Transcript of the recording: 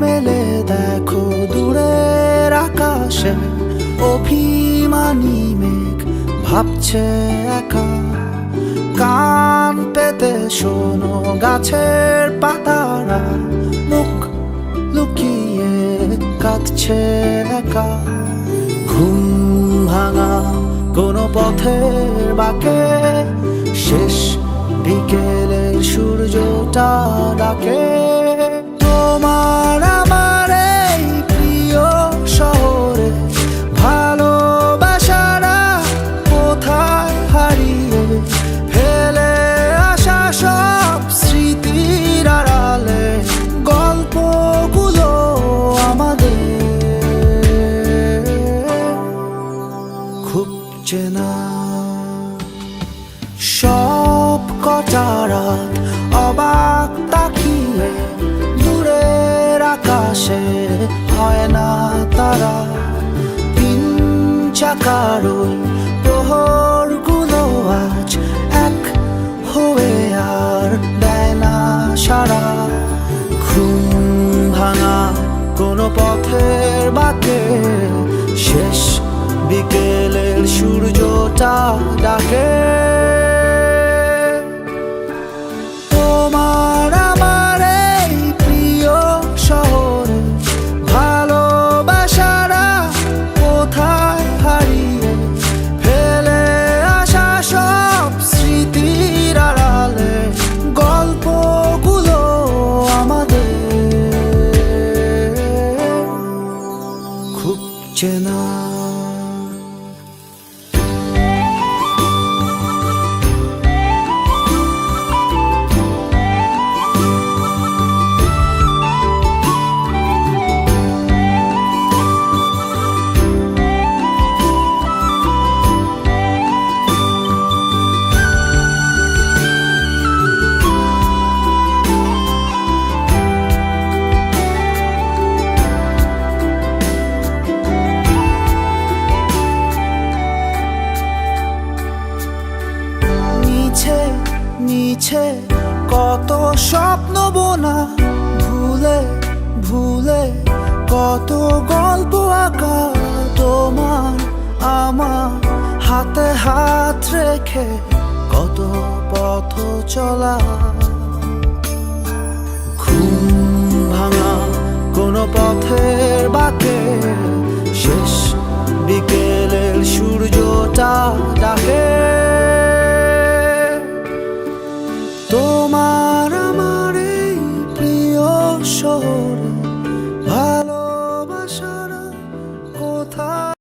মেলে দেখো দূরের আকাশে। অভিমানী মেঘ ভাবছে একা। কান পেতে শোনো গাছের পাতারা। মুখ লুকিয়ে কাঁদছে একা। ঘুম ভাঙা কোনো পথের বাঁকে। শেষ দিকে চেনা সব কটা রাত অবাক তাকিয়ে দূরের আকাশে, হয় না তারা তিন চাকার ওই প্রহরগুলো আজ এক হয়ে আর দেয় না সারা। ঘুম ভাঙা কোনো পথের বাকে, শেষ বিকেলের সূর্যটা ডাকে। তোমার আমার এই প্রিয় শহরে, ভালোবাসারা কোথায় হারিয়ে ফেলে আসা সব স্মৃতির আড়ালে, গল্পগুলো আমাদের। খুব চেনা মিছে কত স্বপ্ন বোনা, ভুলে ভুলে, কত গল্প আঁকা তোমার আমার হাতে হাত রেখে কত পথ চলা। ঘুম ভাঙা কোনো পথের বাকে, শেষ বিকেলের সূর্যটা ডাকে। shoulders